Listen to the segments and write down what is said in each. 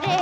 করে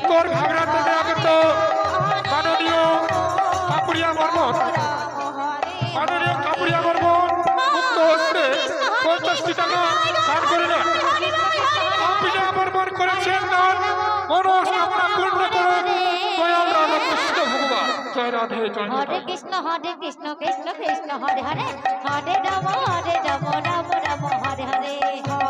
উত্তর ঘাগড়া থেকে আগত মাননীয় কাপুরিয়া বর্মন। মাননীয় কাপুরিয়া বর্মন হস্তে পঞ্চাশটি টাকা দান কাপুরিয়া বর্মন করেছেন মনস্কামনা পূর্ণ হরে কৃষ্ণ হরে কৃষ্ণ কৃষ্ণ কৃষ্ণ, হরে হরে। হরে রাম হরে রাম রাম রাম, হরে হরে।